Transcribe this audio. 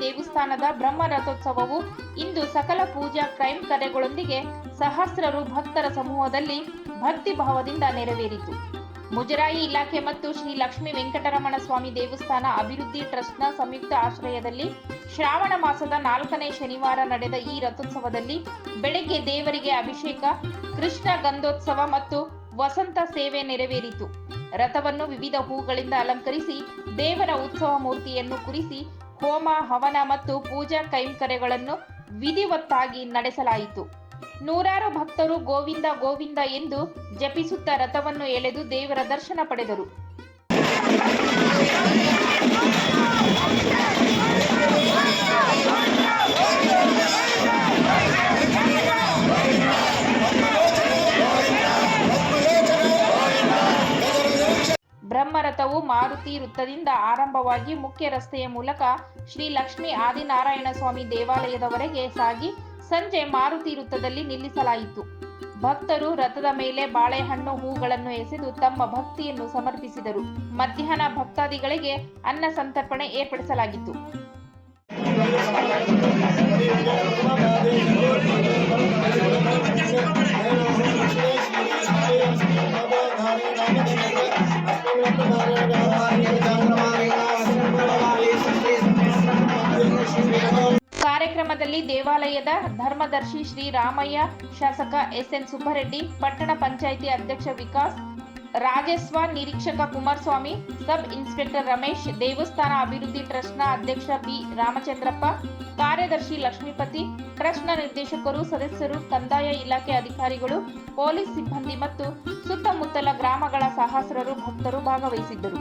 ದೇವಸ್ಥಾನದ ಬ್ರಹ್ಮ ರಥೋತ್ಸವವು ಇಂದು ಸಕಲ ಪೂಜಾ ಕೈಂಕರ್ಯಗಳೊಂದಿಗೆ ಸಹಸ್ರರು ಭಕ್ತರ ಸಮೂಹದಲ್ಲಿ ಭಕ್ತಿ ಭಾವದಿಂದ ನೆರವೇರಿತು. ಮುಜರಾಯಿ ಇಲಾಖೆ ಮತ್ತು ಶ್ರೀ ಲಕ್ಷ್ಮೀ ವೆಂಕಟರಮಣ ಸ್ವಾಮಿ ದೇವಸ್ಥಾನ ಅಭಿವೃದ್ಧಿ ಟ್ರಸ್ಟ್ನ ಸಂಯುಕ್ತ ಆಶ್ರಯದಲ್ಲಿ ಶ್ರಾವಣ ಮಾಸದ ನಾಲ್ಕನೇ ಶನಿವಾರ ನಡೆದ ಈ ರಥೋತ್ಸವದಲ್ಲಿ ಬೆಳಗ್ಗೆ ದೇವರಿಗೆ ಅಭಿಷೇಕ, ಕೃಷ್ಣ ಗಂಧೋತ್ಸವ ಮತ್ತು ವಸಂತ ಸೇವೆ ನೆರವೇರಿತು. ರಥವನ್ನು ವಿವಿಧ ಹೂಗಳಿಂದ ಅಲಂಕರಿಸಿ ದೇವರ ಉತ್ಸವ ಮೂರ್ತಿಯನ್ನು ಕುರಿಸಿ ಹೋಮ, ಹವನ ಮತ್ತು ಪೂಜಾ ಕೈಂಕರ್ಯಗಳನ್ನು ವಿಧಿವತ್ತಾಗಿ ನಡೆಸಲಾಯಿತು. ನೂರಾರು ಭಕ್ತರು ಗೋವಿಂದ ಗೋವಿಂದ ಎಂದು ಜಪಿಸುತ್ತಾ ರಥವನ್ನು ಎಳೆದು ದೇವರ ದರ್ಶನ ಪಡೆದರು. ಬ್ರಹ್ಮರಥವು ಮಾರುತಿ ವೃತ್ತದಿಂದ ಆರಂಭವಾಗಿ ಮುಖ್ಯ ರಸ್ತೆಯ ಮೂಲಕ ಶ್ರೀ ಲಕ್ಷ್ಮಿ ಆದಿನಾರಾಯಣ ಸ್ವಾಮಿ ದೇವಾಲಯದವರೆಗೆ ಸಾಗಿ ಸಂಜೆ ಮಾರುತಿ ವೃತ್ತದಲ್ಲಿ ನಿಲ್ಲಿಸಲಾಯಿತು. ಭಕ್ತರು ರಥದ ಮೇಲೆ ಬಾಳೆಹಣ್ಣು ಹೂಗಳನ್ನು ಎಸೆದು ತಮ್ಮ ಭಕ್ತಿಯನ್ನು ಸಮರ್ಪಿಸಿದರು. ಮಧ್ಯಾಹ್ನ ಭಕ್ತಾದಿಗಳಿಗೆ ಅನ್ನ ಸಂತರ್ಪಣೆ ಏರ್ಪಡಿಸಲಾಗಿತ್ತು. ಕಾರ್ಯಕ್ರಮದಲ್ಲಿ ದೇವಾಲಯದ ಧರ್ಮದರ್ಶಿ ಶ್ರೀ ರಾಮಯ್ಯ, ಶಾಸಕ ಎಸ್ಎನ್ ಸುಬ್ಬರೆಡ್ಡಿ, ಪಟ್ಟಣ ಪಂಚಾಯಿತಿ ಅಧ್ಯಕ್ಷ ವಿಕಾಸ್ ರಾಜಸ್ವ ನಿರೀಕ್ಷಕ ಕುಮಾರಸ್ವಾಮಿ, ಸಬ್ ಇನ್ಸ್ಪೆಕ್ಟರ್ ರಮೇಶ್, ದೇವಸ್ಥಾನ ಅಭಿವೃದ್ಧಿ ಟ್ರಸ್ಟ್ನ ಅಧ್ಯಕ್ಷ ಬಿ ರಾಮಚಂದ್ರಪ್ಪ, ಕಾರ್ಯದರ್ಶಿ ಲಕ್ಷ್ಮೀಪತಿ, ಟ್ರಸ್ಟ್ನ ನಿರ್ದೇಶಕರು, ಸದಸ್ಯರು, ಕಂದಾಯ ಇಲಾಖೆ ಅಧಿಕಾರಿಗಳು, ಪೊಲೀಸ್ ಸಿಬ್ಬಂದಿ ಮತ್ತು ಸುತ್ತಮುತ್ತಲ ಗ್ರಾಮಗಳ ಸಹಸ್ರರು ಭಕ್ತರು ಭಾಗವಹಿಸಿದ್ದರು.